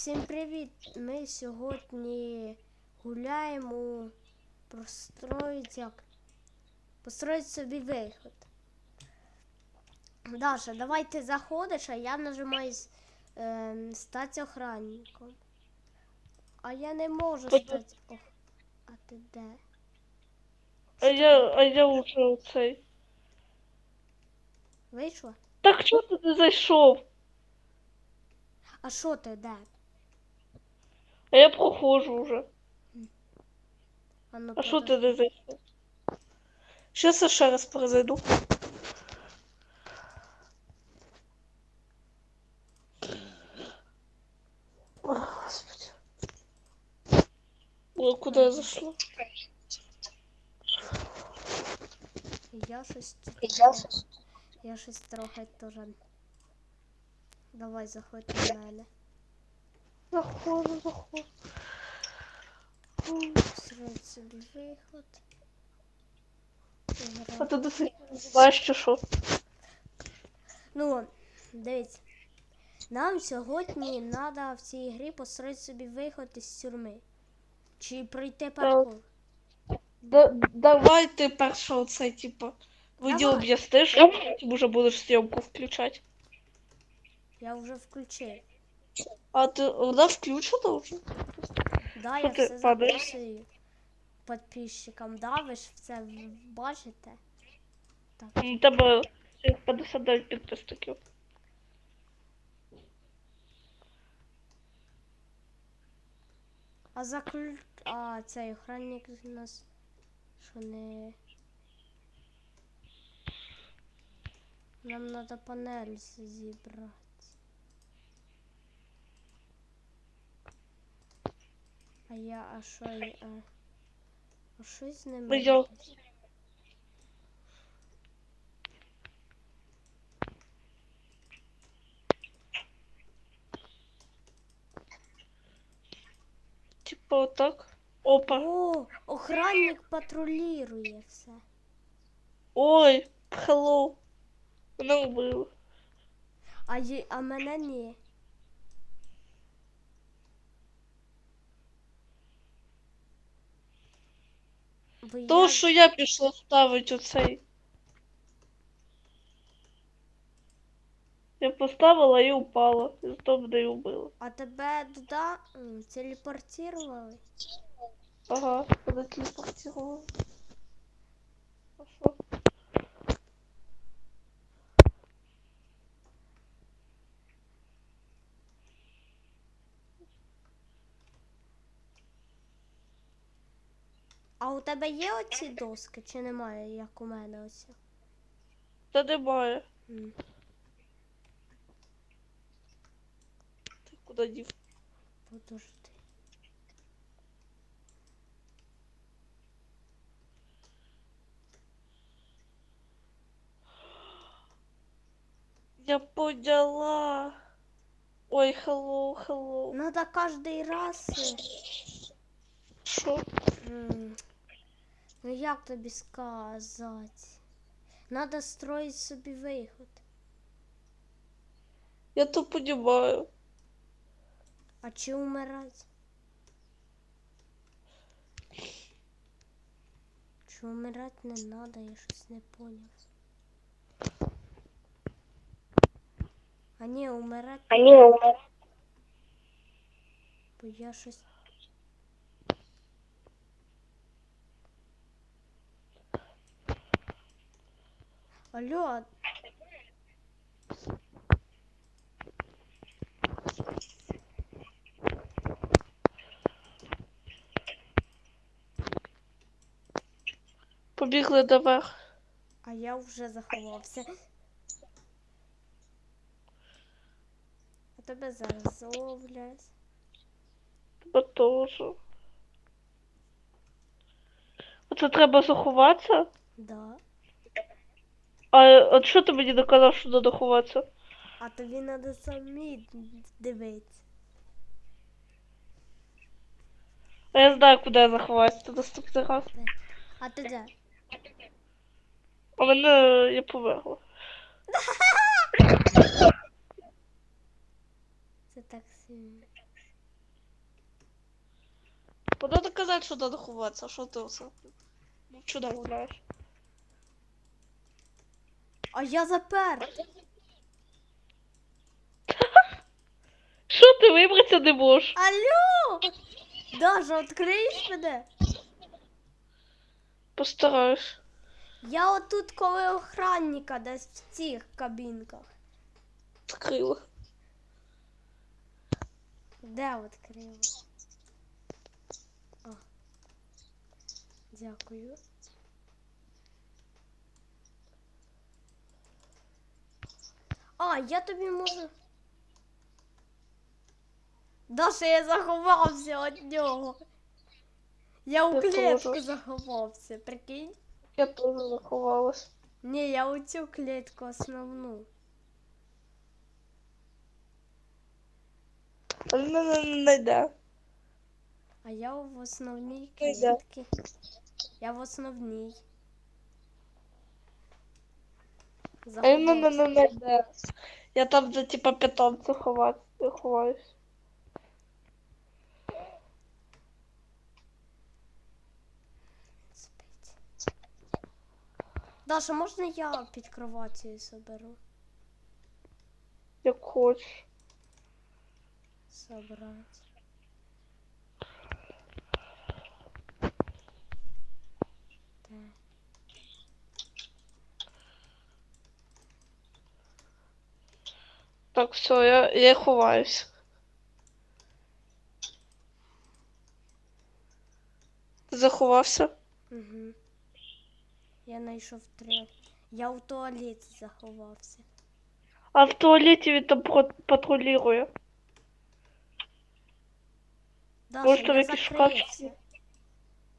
Всім привіт! Ми сьогодні гуляємо у як? Построїть собі виход. Даша, давай ти заходиш, а я нажимаю е, стати охранником. А я не можу стати. Ох, а ти де? А я, а я уже оцей. Вийшла? Так чого ти не зайшов? А що ти де? А я проходжу вже. А, ну, А що подожди. ти не зайшов? Щас я ще раз перезайду. О, Господи. Ой, куди я зайшла? Я щось. Я щось трохи теж. Давай заходь до мене. Заходжу, заходжу. Собі виход. А ти до знаєш, чи що? Ну, дивіться. Нам сьогодні треба в цій грі построїти собі виход із тюрми. Чи пройти паркур. Да, давай ти оце, типу, мені Давай. об'ясниш, вже будеш зйомку включати. Я вже включив. А ти вона включена вже? Да, я ти все падаєш? записую підписчикам. Да, ви ж це бачите? Так. У тебе 59 підписників. А заклю... А цей охранник у нас що не. Нам треба панель зібрати. А я, а що я. А, а що з ними? Ну, я- робити? Типа отак. Опа. О, охранник патрулює все. Ой, hello. Мене вбили. А, є, а мене ні. Бо То, я- що я пішла ставити оцей. Я поставила і упала. І знову де і вбили. А тебе туди телепортували? Ага, телепортували. А що? А у тебе є оці доски чи немає, як у мене оці? Та немає. М. Ти куди дів? Подожди. Я поняла. Ой, hello, hello. Надо кожний раз. е, Що? м, Ну як тобі сказати? Надо строїти собі виход. Я то понимаю. А чи умирати? Чи умирати не надо, я щось не поняв. А ні, умирати, А ні, бо я щось. Алло, побігли наверх. а я вже заховався. А тебе зараз зловлять. Тебе теж. Оце треба заховатися? Да. А от що ти мені доказав, що треба ховатися? А тобі треба самі дивитися. А я знаю, куди я заховаюся наступний раз. А ти де? А мене я померла. Це так сильно. Буду доказати, що треба ховатися, а що ти все? Ну, чудо гуляєш. А я запер. Що ти вибратися не можеш? Алло! Даша, відкриєш мене? Постараюсь. Я отут коли охранника десь в цих кабінках. Відкрила. Де відкрила? Дякую. А, я тобі можу. Даша, я заховався від нього. Я у Я клітку теж. заховався, прикинь? Я теж заховалась. Ні, я у цю клітку основну. Але мене не знайде. А я в основній Ти де? клітці. Я в основній. Він мене Заховався. не знайде. Я там, де типа питомців ховати, ховаюсь. Даша, можна я під кроватю соберу? Як хочеш. Собрать. Так. Так, все, я, я ховаюсь. Ти заховався? Угу. Я знайшов три. Я в туалеті заховався. А в туалеті він там патрулює. Даша, Може, там я якийсь закрився. шкафчик?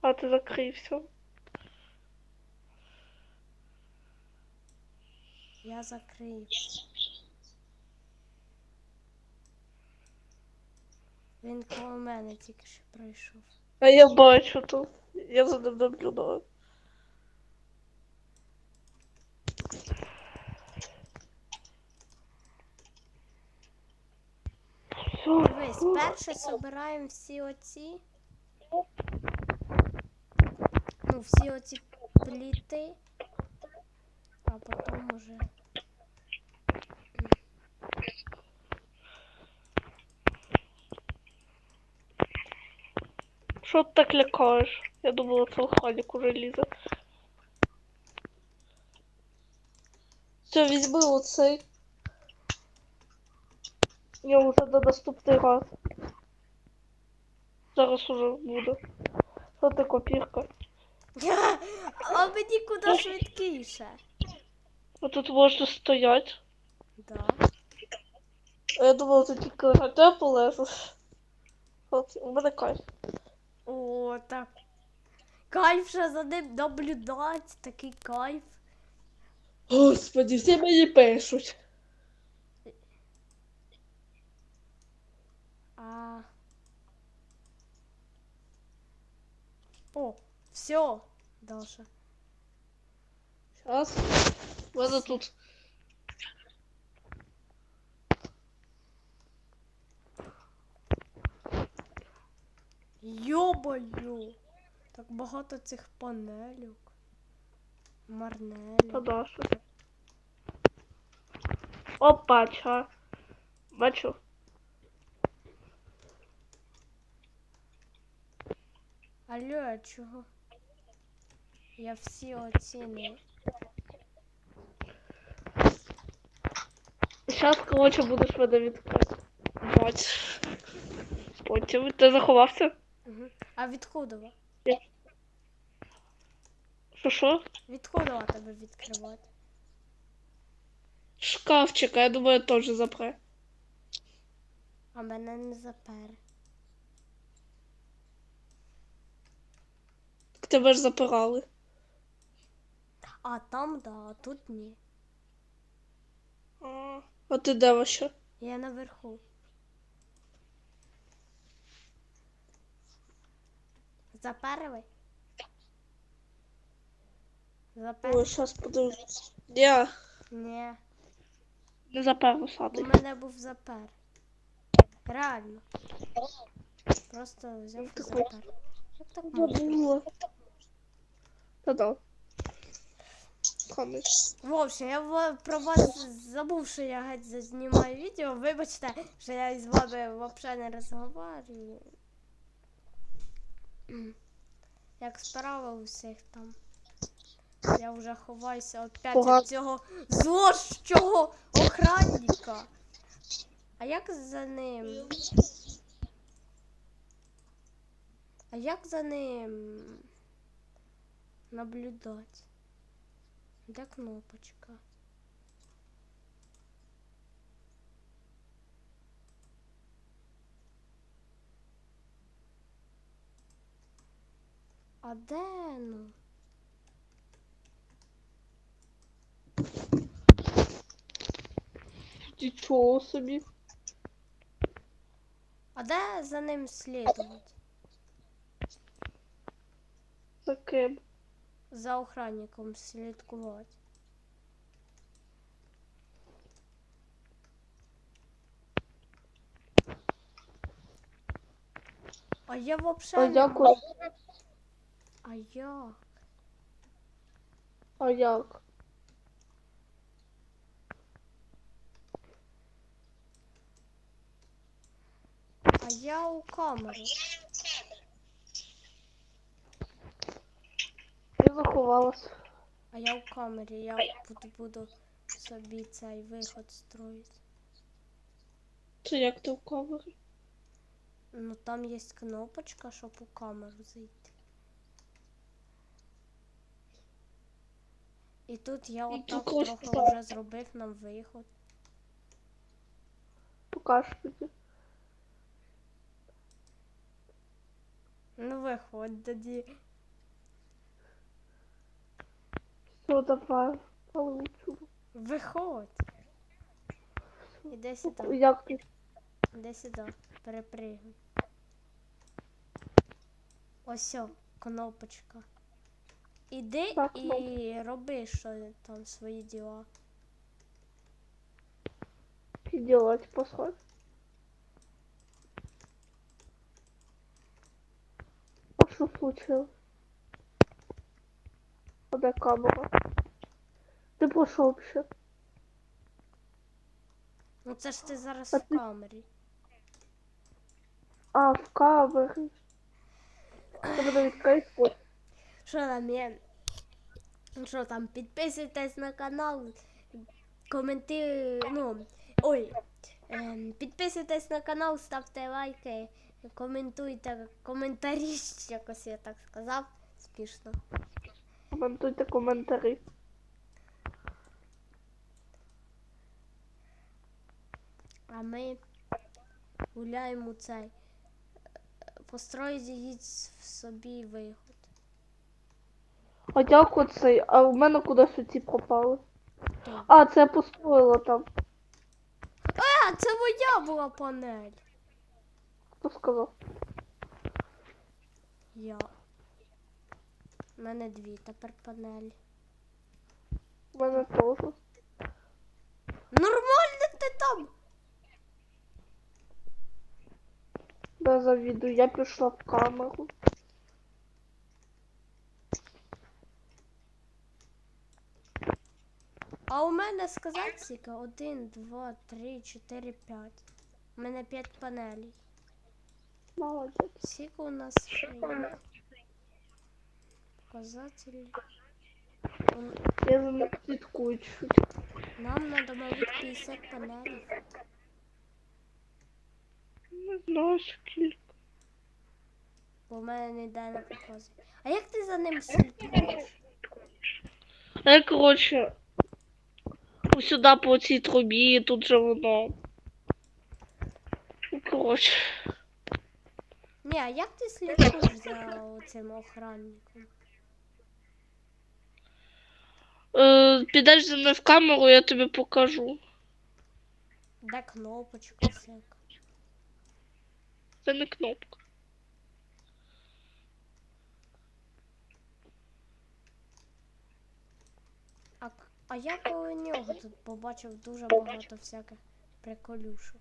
А ти закрився. Я закрився. Він коло мене тільки що пройшов. А я бачу тут. Я за ним наблюдаю. Дивись, перше собираємо всі оці. Ну, всі оці пліти. А потім уже. Що ти так лякаєш? Я думала, це охранник уже лізе. Все, візьми оцей. Я вже на наступний раз. Зараз уже буде. Що ти копірка? А мені куди швидкіше. А тут можна стояти. Да. А я думала, тут тільки гатя полезеш. От, у мене кайф. О, так. Кайф ще за ним наблюдати, такий кайф. Господи, всі мені пишуть. А. О, все, Даша. У мене тут. Йобаю. Так багато цих панелюк. Марнелюк. Даша. Опа, ча. Бачу. Алло, а чого? Я всі оцінив. Зараз, коротше, будеш мене відкрити. Бач. Потім ти заховався? Угу. А відходова? Що що? Відходова тебе відкривати. Шкафчик, я думаю, теж запре. А мене не запер. Так Тебе ж запирали. А там да, а тут ні. А, а ти де вообще? Я наверху. Заперли? Запер? Ой, щас подивлюсь. Ні, Ні. не запер У садик. мене був запер. Реально. Просто взяв і Так запер. Як так можна? Забула. Та-да. Камеш. В общем, я про вас забув, що я геть зазнімаю відео. Вибачте, що я із вами взагалі не розмовляю. Як справа у всіх там. Я вже ховаюся опять Погано. від цього злощого охранника. А як за ним? А як за ним наблюдати? Де кнопочка? А де ну? Нічого собі. А де за ним слідувати? За ким? За охранником слідкувати. А я А вообще. А як? А як? А я у камері. Я заховалась. А я у камері. Я буду, буду собі цей виход строїти. Це як ти в камері? Ну там є кнопочка, щоб у камеру зайти. І тут я І отак тут трохи ось вже зробив нам виход. Покаж мені. Ну виходь тоді. Все, давай. Получу. Виходь. Іди сюди, Як ти? іди сюди, перепригуй. Ось о, кнопочка. Іди Так, і роби що там свої діла. Делать посмотри. А что случилось? А де камера? Ти пошел вообще? Ну це ж ти зараз А в ти- камері. А, в камері. Кайф хоче. Що там є? Що там, підписуйтесь на канал, коментуйте, ну, ой, ем, підписуйтесь на канал, ставте лайки, коментуйте коментарі, якось я так сказав, смішно. Коментуйте коментарі. А ми гуляємо цей. Построїть в собі виход. А як оцей? А в мене кудись оці пропали. А, це я построїла там. А, це моя була панель. Хто сказав? Я. У мене дві тепер панелі. У мене теж. Нормально ти там. Да, завідую. Я пішла в камеру. А у мене сказати скільки? Один, два, три, чотири, п'ять. У мене п'ять панелей. Молодець. Скільки у нас є? Показателі. Он- Я слідкую чуть. Нам треба, мабуть, 50 панелей. Не знаю скільки. Бо в мене не йде не показує. А як ти за ним слідкуєш? Я, коротше, ось сюди по цій трубі, тут же воно. Ну, коротше. Ні, а як ти слідкуєш за цим охранником? Е, підеш зі мною в камеру, я тобі покажу. Де кнопочка всяка? Це не кнопка. А, я коло нього тут побачив дуже багато всяких приколюшок.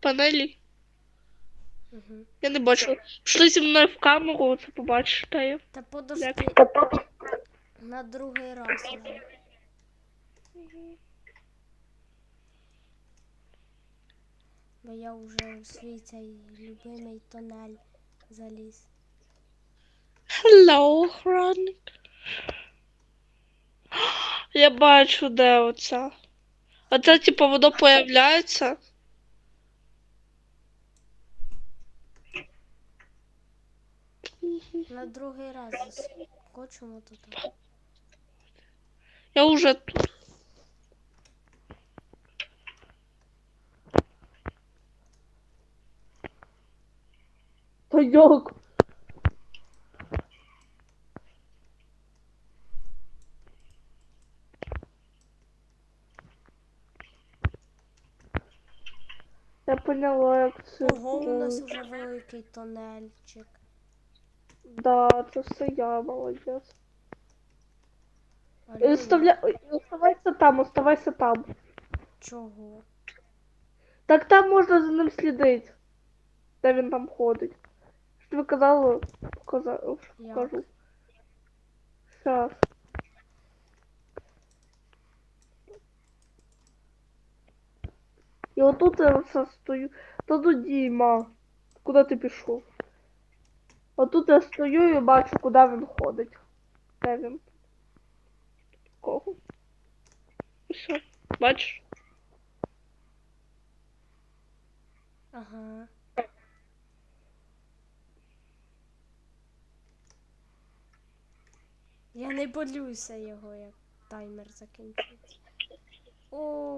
Панелі. Угу. Я не бачила. Пішли зі мною в камеру, це побачите. Та подожди. На другий раз уже. Бо я вже у свій цей любимий тонель заліз. Hello, охранник. Я бачу, де оця. А це, типу, воно появляється. На другий раз заскочимо туди. Я уже тут. Та як? Я поняла. Ого, у нас уже великий тонельчик. Да, це все я молодець. Алло, Оставля... Оставайся там, оставайся там. Чого? Так там можна за ним слідити. Де він там ходить. Що ви казали? Показа... Як? Покажу. Щас. І отут я оце стою. Та ну Діма. Куди ти пішов? Отут я стою і бачу, куди він ходить. Де він? Кого? Все. Бачиш? Ага. Я не болюся його, як таймер закінчиться. О,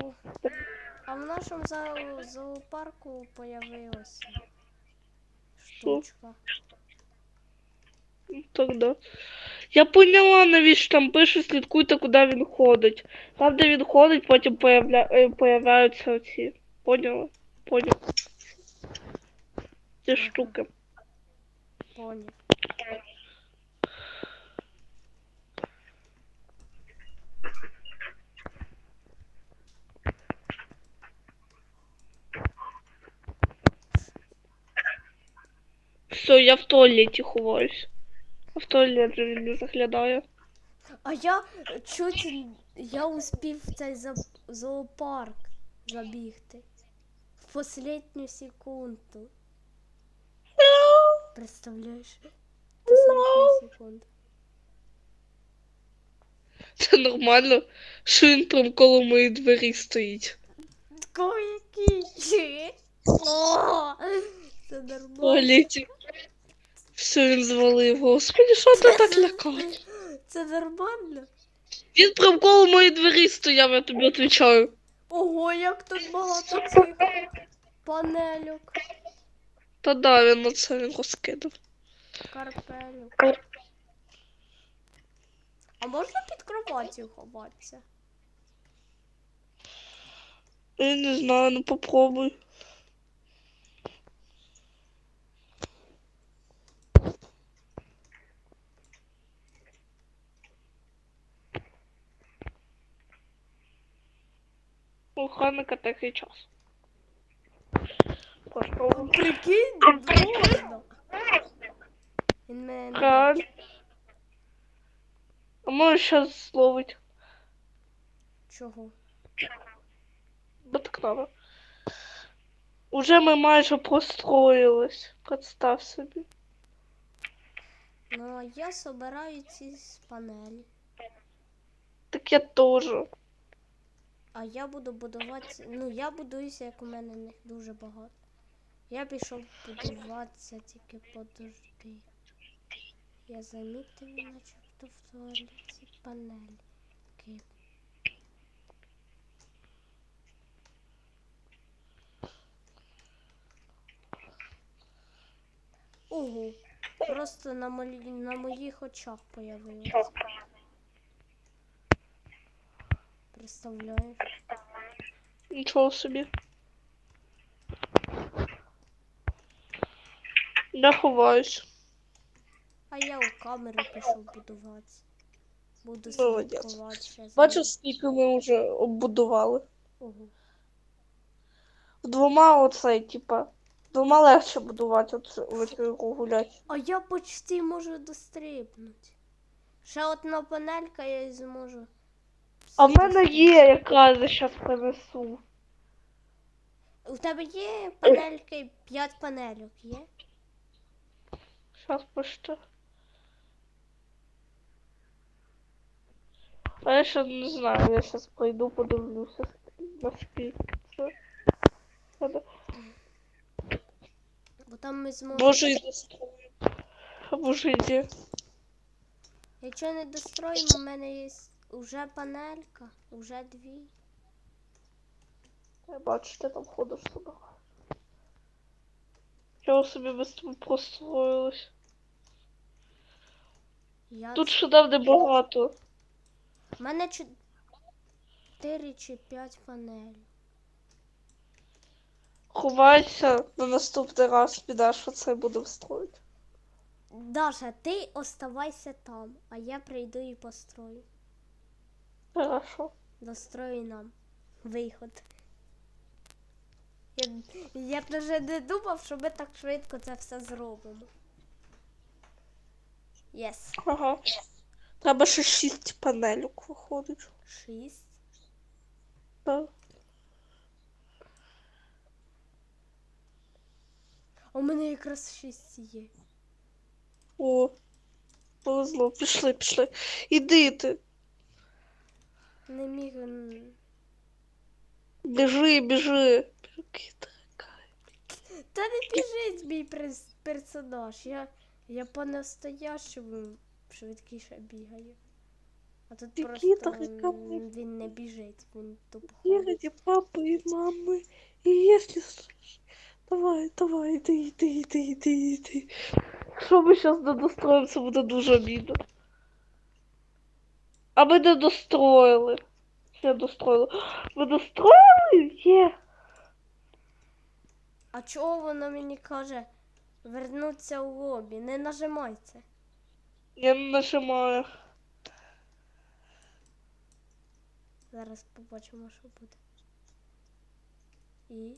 а в нашому зоо- зоопарку появилася штучка. Ну, Тогда. Я поняла, навіщо там пише, слідкуйте, куди він ходить. Там, де він ходить, потім появля... е, появляються оці. Поняла? Поняла. Ці штуки. Поняв. Все, я в туалеті ховаюсь. В туалет не заглядає. А я чуть я успів в цей зоопарк забігти. В последню секунду. Представляєш? До 40 секунд. Це нормально, що він прям коло моєї двері стоїть. Такого який? О, це В нормально. Все, він звалив. Господи, що ти так лякає? Це нормально. Він прям коло моєї двері стояв, я тобі відповідаю. Ого, як тут багато цих панельок, Та да, він на це він розкидав. карпелюк. А можна під кроватю ховатися? Я не знаю, ну попробуй. Охранника такий час. Прикинь, Охран. бачить. А може зараз зловить. Чого? Баткнава. Уже ми майже простроїлись. Представ собі. Ну, а я собираю ці з панелі. Так я теж. А я буду будувати. Ну, я будуюся, як у мене них дуже багато. Я пішов будуватися, тільки подожди. Я замітив, начебто в туалеті панельки. Ого, просто на, мої, на моїх очах появилося. Представляєш? Нічого собі. Я ховаюсь. А я у камери пішов будуватися. Буду слідкувати Бачиш, скільки ми вже оббудували. Ого. Двома оцей, типа, Дома легше будувати, от в цю гуляти. А я почти можу дострибнути. Ще одна панелька я і зможу. А в мене є якраз зараз принесу. У тебе є панельки, 5 панельок є? Зараз почти. А я ще не знаю, я зараз пройду, подивлюся, наскільки це. Бо там ми зможемо. Може і може і ні. Якщо не достроїмо, у мене є вже панелька, вже дві. Я бачу, ти там ходиш собі. Я собі без того простроїлась. Я Тут ще дав небагато. У мене 4 чи 5 панель. Ховайся на наступний раз підеш оце будемо строїти. Даша, ти оставайся там, а я прийду і построю. Хорошо. Дострою нам виход. Я, я б навіть не думав, що ми так швидко це все зробимо. Єс. Ага. Треба ще шість панелюк виходить. Шість. Так. А у мене якраз шість є. О. Повезло. Пішли, пішли. Іди ти. Не міг. Біжи, біжи. Та не біжить мій персонаж. Я, я по-настоящему швидкіше бігаю. А тут Який просто такий він не біжить, він тупо ходить. Ради папы и мамы. И если... с- Давай, давай, иди, иди, иди, иди, иди. Що ми зараз не достроїмо, буде дуже обідно. А ми не достроїли. Не достроїли. Ми достроїли? Є. А чого воно мені каже вернуться у лобі? Не нажимай це. Я не нажимаю. Зараз побачимо, що буде. І.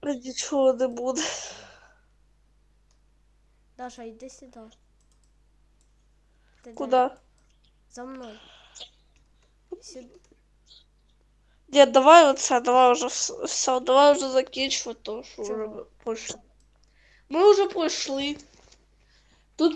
А Нічого не буде. Даша, йди сюди. Ти де? Куди? За мною. Сюди. Ні, давай оце, давай уже все, давай уже закінчувати, то що вже пройшли. Ми вже пройшли.